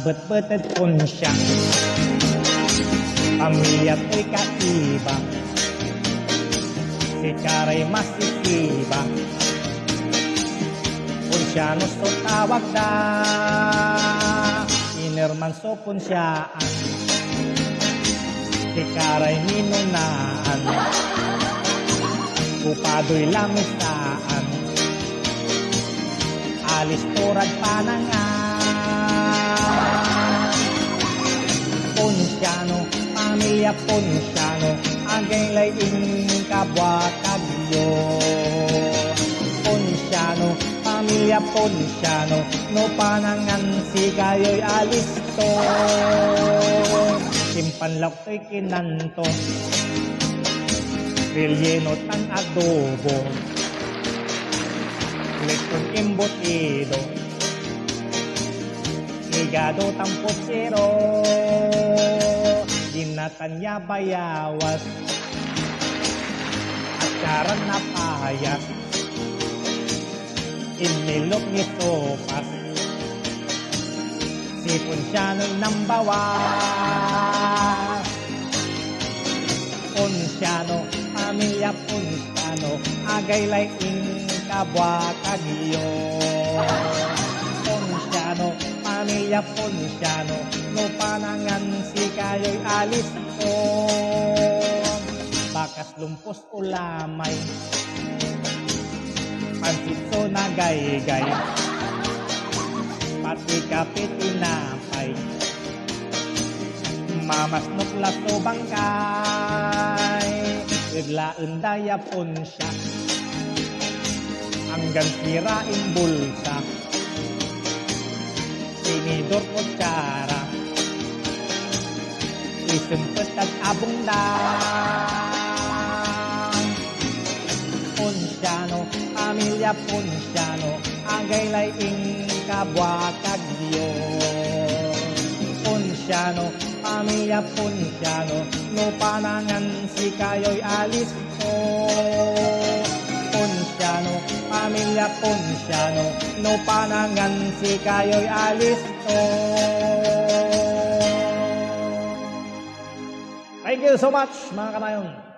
Abet-betet puncak Pamilya teka iba Sikare masih iba Punsyanus to tawag da Inerman so punsyaan Sikaray minunaan Upadoy lamistaan. Alis turag panangan. Ponsyano Agay laing kabwa kagyo Ponsyano, pamilya Ponsyano No panangan si kayo'y alisto. Simpanlak to'y kinanto. Relleno tan adobo. Lekong embutido. Higado tampotsero Ginatanya bayawas At karang napayas Inilok ni sopas Sipon siya nung nambawas. Ponsyano, pamilya Ponsyano, agay laing kabwa kagyo. Ponsyano, pamilya Ponsyano, no panangan si kayo'y alis ko. Bakas lumpos ulamay, pansit so nagaygay, pati kapit tinapay mamasnok lato bangkay. Biglaen daya pun siya. Hanggang sirain bulsa Tinidor ko tsara Isumpet at abong dang Ponsyano, pamilya Ponsyano Agay laing kabwa kagyo Ponsyano, pamilya Ponsyano No panangan si kayo'y alis ko pamilya Ponsyano No panangan si kayo'y alis. Ko Thank you so much mga kanayon